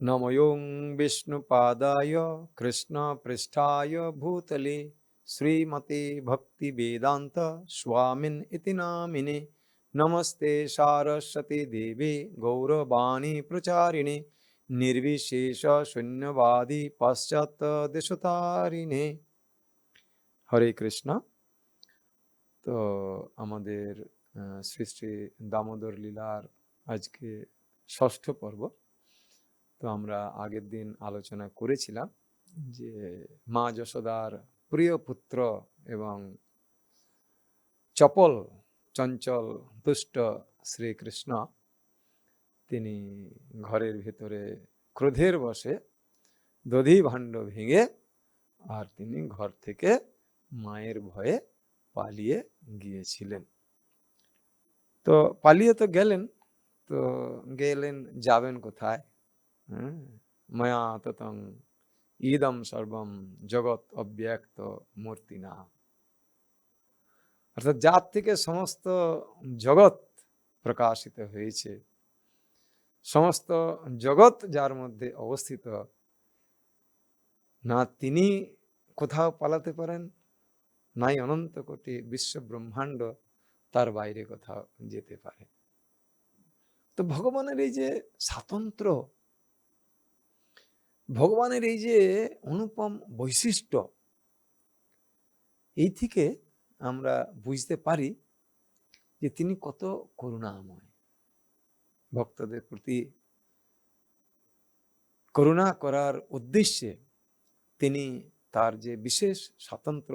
नमयों विष्णुपादाय कृष्णपृष्ठाय भूतले श्रीमते भक्तिवेदान्त स्वामिन् इति नामिने नमस्ते सारस्वती देवे गौरवाणी प्रचारिणे निर्विशेष शून्यवादी পাশ্চাত্যদেশতারিণে হরে কৃষ্ণ তো আমাদের আহ, শ্রী শ্রী দামোদর লীলার আজকে ষষ্ঠ পর্ব তো আমরা আগের দিন আলোচনা করেছিলাম যে মা যশোদার প্রিয় পুত্র এবং চপল, চঞ্চল, দুষ্ট শ্রীকৃষ্ণ, তিনি ঘরের ভেতরে ক্রোধের বসে দধি ভাণ্ড ভেঙে আর তিনি ঘর থেকে মায়ের ভয়ে পালিয়ে গিয়েছিলেন। তো পালিয়ে তো গেলেন তো গেলেন, যাবেন কোথায়? ময়া ততং ইদম সর্বম জগৎ অব্যক্ত মূর্তি না অর্থাৎ যার থেকে সমস্ত জগৎ প্রকাশিত হয়েছে সমস্ত জগৎ যার মধ্যে অবস্থিত না তিনি কোথাও পালাতে পারেন নাই অনন্ত কোটি বিশ্ব ব্রহ্মাণ্ড তার বাইরে কোথাও যেতে পারে তো ভগবানের এই যে স্বাতন্ত্র ভগবানের এই যে অনুপম বৈশিষ্ট্য, এই থেকে আমরা বুঝতে পারি যে তিনি কত করুণাময়। ভক্তদের প্রতি করুণা করার উদ্দেশ্যে তিনি তার যে বিশেষ স্বাতন্ত্র,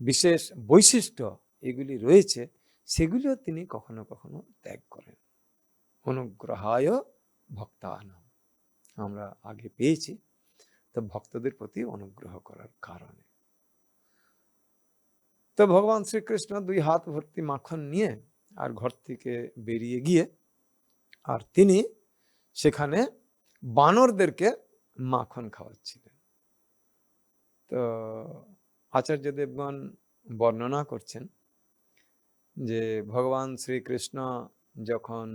বিশেষ বৈশিষ্ট্য এগুলি রয়েছে, সেগুলিও তিনি কখনো কখনো ত্যাগ করেন। অনুগ্রহায় ভক্তানাম আমরা আগে পেয়েছি। তো ভক্তদের প্রতি অনুগ্রহ করার কারণে। তো ভগবান শ্রীকৃষ্ণ দুই হাত ভর্তি মাখন নিয়ে আর ঘর থেকে বেরিয়ে গিয়ে আর তিনি সেখানে বানরদেরকে মাখন খাওয়াচ্ছিলেন। তো আচার্য দেবগণ বর্ণনা করছেন যে ভগবান শ্রীকৃষ্ণ যখন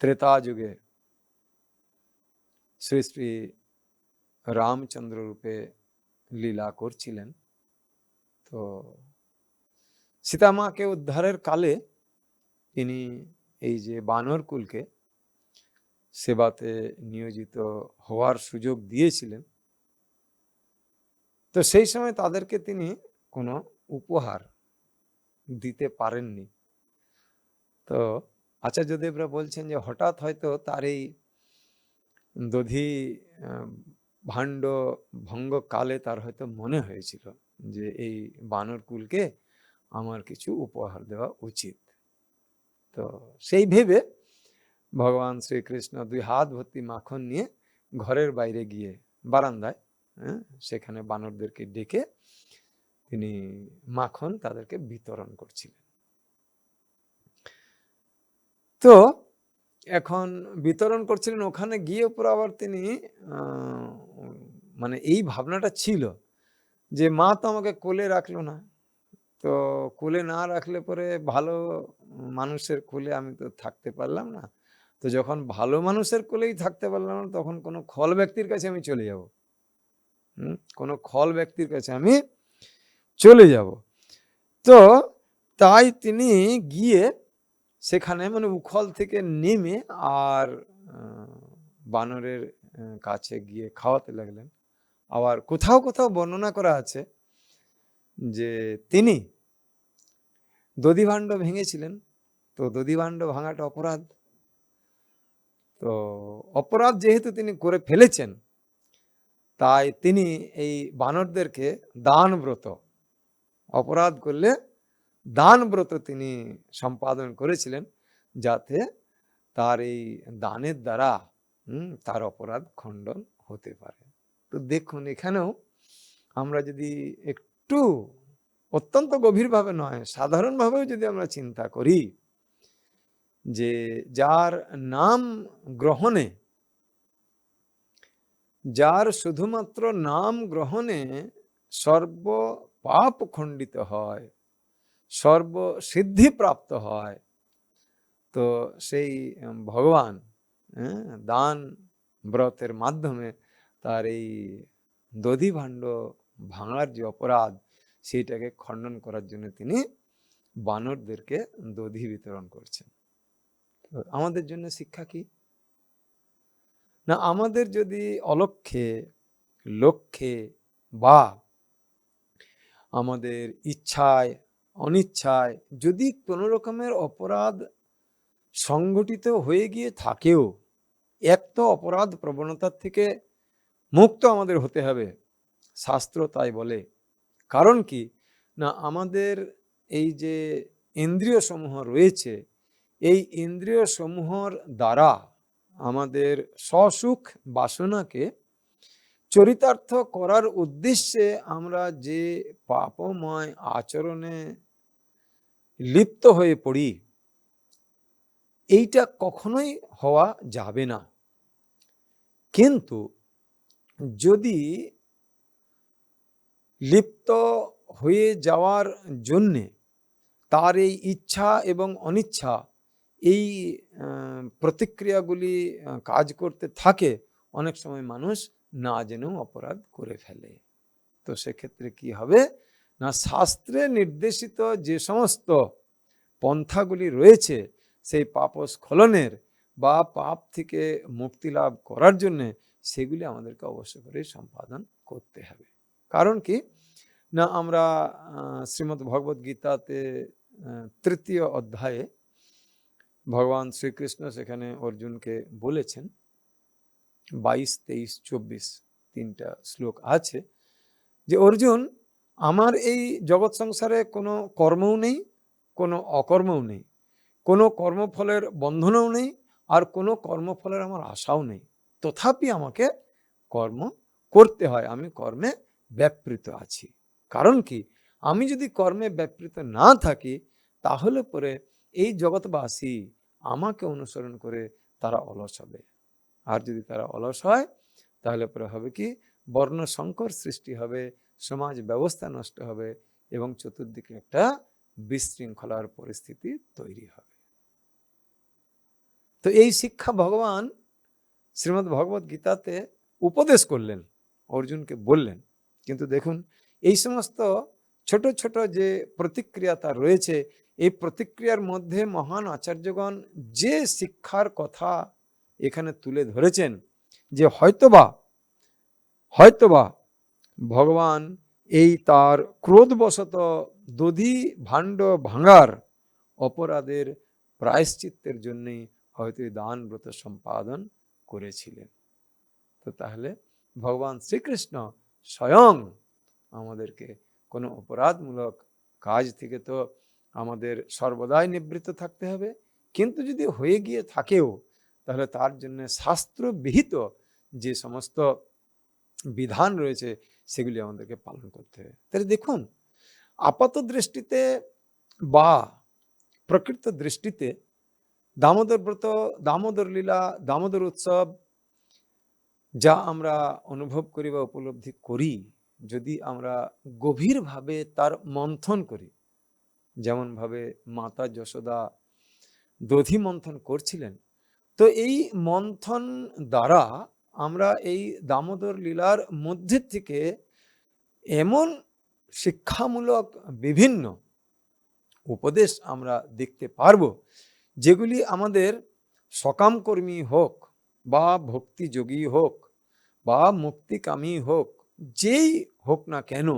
ত্রেতা যুগে শ্রী শ্রী রামচন্দ্র রূপে লীলা করছিলেন তো সীতামাকে উদ্ধারের কালে তিনি এই যে বানর কুলকে সেবাতে নিয়োজিত হওয়ার সুযোগ দিয়েছিলেন। তো সেই সময় তাদেরকে তিনি কোনো উপহার দিতে পারেননি। তো আচার্যদেবরা বলছেন যে হঠাৎ হয়তো তার এই দধি ভাণ্ড ভঙ্গ কালে তার হয়তো মনে হয়েছিল যে এই বানর কুলকে আমার কিছু উপহার দেওয়া উচিত। তো সেই ভেবে ভগবান শ্রীকৃষ্ণ দুই হাত ভর্তি মাখন নিয়ে ঘরের বাইরে গিয়ে বারান্দায় হ্যাঁ, সেখানে বানরদেরকে ডেকে তিনি মাখন তাদেরকে বিতরণ করছিলেন। তো এখন বিতরণ করছিলেন, ওখানে গিয়ে পর আবার তিনি মানে এই ভাবনাটা ছিল যে, মা তো আমাকে কোলে রাখল না। তো কোলে না রাখলে পরে ভালো মানুষের কোলে আমি তো থাকতে পারলাম না। তো যখন ভালো মানুষের কোলেই থাকতে পারলাম না, তখন কোনো খল ব্যক্তির কাছে আমি চলে যাব। হুম? কোনো খল ব্যক্তির কাছে আমি চলে যাব। তো তাই তিনি গিয়ে সেখানে মানে উখল থেকে নেমে আর বানরের কাছে গিয়ে খাওয়াতে লাগলেন। আবার কোথাও কোথাও বর্ণনা করা আছে যে তিনি দধিভাণ্ড ভেঙেছিলেন। তো দধিভাণ্ড ভাঙাটা অপরাধ। তো অপরাধ যেহেতু তিনি করে ফেলেছেন, তাই তিনি এই বানরদেরকে দান ব্রত অপরাধ করলে দান ব্রত তিনি সম্পাদন করেছিলেন যাতে তার এই দানের দ্বারা তার অপরাধ খণ্ডন হতে পারে। তো দেখুন, এখানেও আমরা যদি একটু অত্যন্ত গভীরভাবে নয়, সাধারণভাবেও যদি আমরা চিন্তা করি যে যার নাম গ্রহণে, যার শুধুমাত্র নাম গ্রহণে সর্ব পাপ খণ্ডিত হয় সর্ব সিদ্ধি প্রাপ্ত হয়। তো সেই ভগবান হ্যাঁ, দান ব্রতের মাধ্যমে তার এই দধিভাণ্ড ভাঙার যে অপরাধ সেইটাকে খণ্ডন করার জন্য তিনি বানরদেরকে দধি বিতরণ করছেন। আমাদের জন্য শিক্ষা কি? না আমাদের যদি অলক্ষ্যে লক্ষ্যে বা আমাদের ইচ্ছায় অনিচ্ছায় যদি কোনো রকমের অপরাধ সংগঠিত হয়ে গিয়ে থাকেও, এক তো অপরাধ প্রবণতার থেকে মুক্ত আমাদের হতে হবে, শাস্ত্র তাই বলে। কারণ কি? না, আমাদের এই যে ইন্দ্রিয় সমূহ রয়েছে, এই ইন্দ্রিয় সমূহর দ্বারা আমাদের সসুখ বাসনাকে চরিতার্থ করার উদ্দেশ্যে আমরা যে পাপময় আচরণে লিপ্ত হয়ে পড়ি, এইটা কখনোই হওয়া যাবে না। কিন্তু যদি লিপ্ত হয়ে যাওয়ার জন্যে তার এই ইচ্ছা এবং অনিচ্ছা, এই প্রতিক্রিয়াগুলি কাজ করতে থাকে, অনেক সময় মানুষ না জেনেও অপরাধ করে ফেলে। তো সেক্ষেত্রে কি হবে? না, শাস্ত্রে নির্দেশিত যে সমস্ত পন্থাগুলি রয়েছে, সেই পাপস্খলনের বা পাপ থেকে মুক্তি লাভ করার জন্যে সেগুলি আমাদেরকে অবশ্য করে সম্পাদন করতে হবে। কারণ কি? না, আমরা শ্রীমদ্ ভগবদ গীতাতে তৃতীয় অধ্যায়ে ভগবান শ্রীকৃষ্ণ সেখানে অর্জুনকে বলেছেন বাইশ, তেইশ, চব্বিশ তিনটা শ্লোক আছে। যে, অর্জুন, আমার এই জগৎ সংসারে কোনো কর্মও নেই, কোনো অকর্মও নেই, কোনো কর্মফলের বন্ধনও নেই, আর কোনো কর্মফলের আমার আশাও নেই। তথাপি আমাকে কর্ম করতে হয়, আমি কর্মে ব্যাপৃত আছি। কারণ কি? আমি যদি কর্মে ব্যাপৃত না থাকি, তাহলে পরে এই জগৎবাসী আমাকে অনুসরণ করে তারা অলস হবে। আর যদি তারা অলস হয়, তাহলে পরে হবে কি? বর্ণ সংকর সৃষ্টি হবে, সমাজ ব্যবস্থা নষ্ট হবে এবং চতুর্দিকে একটা বিশৃঙ্খলার পরিস্থিতি তৈরি হবে। তো এই শিক্ষা ভগবান শ্রীমদ্ ভগবত গীতাতে উপদেশ করলেন, অর্জুনকে বললেন। কিন্তু দেখুন, এই সমস্ত ছোট ছোট যে প্রতিক্রিয়া তার রয়েছে, এই প্রতিক্রিয়ার মধ্যে মহান আচার্যগণ যে শিক্ষার কথা এখানে তুলে ধরেছেন যে হয়তোবা হয়তোবা ভগবান এই তার ক্রোধবশত দধি ভাণ্ড ভাঙার অপরাধের প্রায়শ্চিত্তের জন্যই হয়তো এই দান ব্রত সম্পাদন করেছিলেন। তো তাহলে ভগবান শ্রীকৃষ্ণ স্বয়ং আমাদেরকে কোনো অপরাধমূলক কাজ থেকে তো আমাদের সর্বদাই নিবৃত্ত থাকতে হবে। কিন্তু যদি হয়ে গিয়ে থাকেও তাহলে তার জন্য শাস্ত্রবিহিত যে সমস্ত বিধান রয়েছে, সেগুলি আমাদেরকে পালন করতে হবে। তাহলে দেখুন, আপাত দৃষ্টিতে বা প্রকৃত দৃষ্টিতে দামোদর ব্রত, দামোদর লীলা, দামোদর উৎসব যা আমরা অনুভব করি বা উপলব্ধি করি, যদি আমরা গভীরভাবে তার মন্থন করি, যেমনভাবে মাতা যশোদা দধি মন্থন করছিলেন তো এই মন্থন দ্বারা আমরা এই দামোদর লীলার মধ্যে থেকে এমন শিক্ষামূলক বিভিন্ন উপদেশ আমরা দেখতে পারব, যেগুলি আমাদের সকামকর্মী হোক বা ভক্তিযোগী হোক বা মুক্তিকামী হোক, যেই হোক না কেন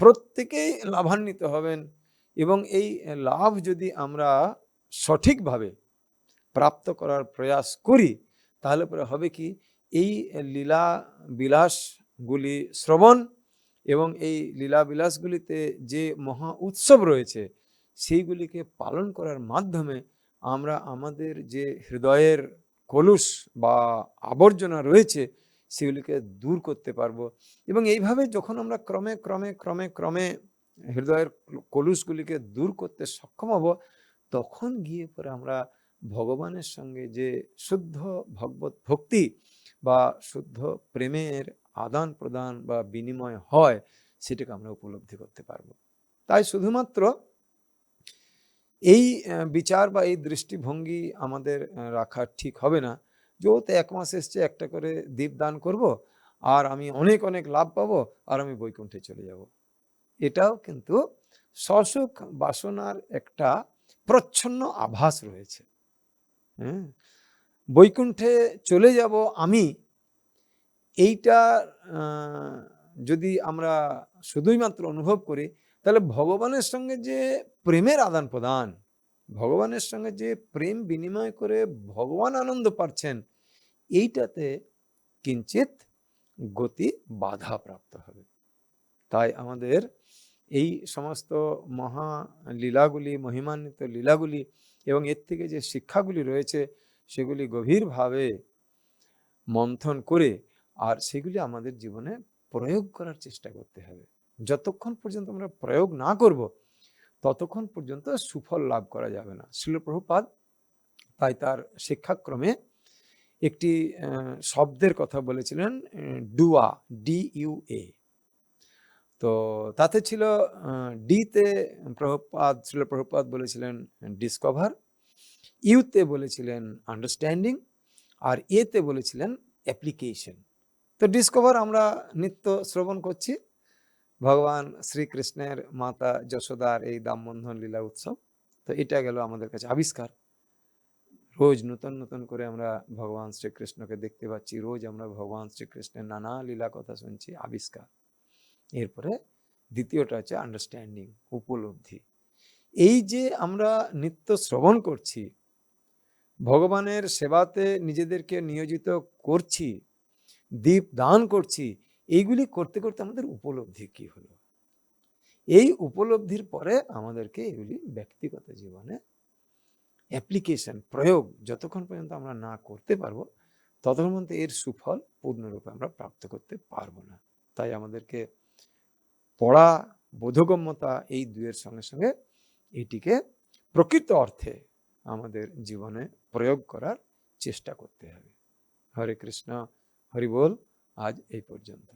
প্রত্যেকেই লাভান্বিত হবেন এবং এই লাভ যদি আমরা সঠিকভাবে প্রাপ্ত করার প্রয়াস করি, তাহলে পরে হবে কি? এই লীলা বিলাসগুলি শ্রবণ এবং এই লীলা বিলাসগুলিতে যে মহা উৎসব রয়েছে, সেইগুলিকে পালন করার মাধ্যমে আমরা আমাদের যে হৃদয়ের কলুষ বা আবর্জনা রয়েছে, সেগুলিকে দূর করতে পারব এবং এইভাবে যখন আমরা ক্রমে ক্রমে ক্রমে ক্রমে হৃদয়ের কলুষগুলিকে দূর করতে সক্ষম হব, তখন গিয়ে পরে আমরা ভগবানের সঙ্গে যে শুদ্ধ ভগবত ভক্তি বা শুদ্ধ প্রেমের আদান প্রদান বা বিনিময় হয়, সেটাকে আমরা উপলব্ধি করতে পারব। তাই শুধুমাত্র এই বিচার বা এই দৃষ্টিভঙ্গি আমাদের রাখা ঠিক হবে না। যেহেতু এক মাস এসছে একটা করে দীপ দান করব, আর আমি অনেক অনেক লাভ পাবো, আর আমি বৈকুণ্ঠে চলে যাব। এটাও কিন্তু সসুখ বাসনার একটা প্রচ্ছন্ন আভাস রয়েছে। হ্যাঁ? বৈকুণ্ঠে চলে যাব আমি, এইটা যদি আমরা শুধুই মাত্র অনুভব করি, তাহলে ভগবানের সঙ্গে যে প্রেমের আদান প্রদান, ভগবানের সঙ্গে যে প্রেম বিনিময় করে ভগবান আনন্দ পাচ্ছেন, এইটাতে কিঞ্চিত গতি বাধা প্রাপ্ত হবে। তাই আমাদের এই সমস্ত মহা লীলাগুলি, মহিমান্বিত লীলাগুলি এবং এর থেকে যে শিক্ষাগুলি রয়েছে, সেগুলি গভীরভাবে মন্থন করে আর সেগুলি আমাদের জীবনে প্রয়োগ করার চেষ্টা করতে হবে। যতক্ষণ পর্যন্ত আমরা প্রয়োগ না করব, ততক্ষণ পর্যন্ত সুফল লাভ করা যাবে না। শিলপ্রভুপাদ তাই তার শিক্ষাক্রমে একটি শব্দের কথা বলেছিলেন ডুয়া, ডি ইউ এ। তো তাতে ছিল ডিতে প্রভুপাদ, ছিল প্রভুপাদ বলেছিলেন ডিসকভার ইউতে বলেছিলেন আন্ডারস্ট্যান্ডিং আর এতে বলেছিলেন অ্যাপ্লিকেশন তো ডিসকভার আমরা নিত্য শ্রবণ করছি। ভগবান শ্রীকৃষ্ণের মাতা যশোদার এই দামবন্ধন লীলা উৎসব। তো এটা গেল আমাদের কাছে আবিষ্কার। রোজ নতুন নতুন করে আমরা ভগবান শ্রীকৃষ্ণকে দেখতে পাচ্ছি। রোজ আমরা ভগবান শ্রীকৃষ্ণের নানা লীলা কথা শুনছি। আবিষ্কার। এরপরে দ্বিতীয়টা হচ্ছে আন্ডারস্ট্যান্ডিং উপলব্ধি। এই যে আমরা নিত্য শ্রবণ করছি, ভগবানের সেবাতে নিজেদেরকে নিয়োজিত করছি, দীপ দান করছি, এইগুলি করতে করতে আমাদের উপলব্ধি কি হলো? এই উপলব্ধির পরে আমাদেরকে এগুলি ব্যক্তিগত জীবনে অ্যাপ্লিকেশন প্রয়োগ, যতক্ষণ পর্যন্ত আমরা না করতে পারব, ততক্ষণ পর্যন্ত এর সুফল পূর্ণরূপে আমরা প্রাপ্ত করতে পারব না। তাই আমাদেরকে পড়া, বোধগম্যতা এই দুয়ের সঙ্গে সঙ্গে এটিকে প্রকৃত অর্থে আমাদের জীবনে প্রয়োগ করার চেষ্টা করতে হবে। হরে কৃষ্ণ, হরি বল, আজ এই পর্যন্ত।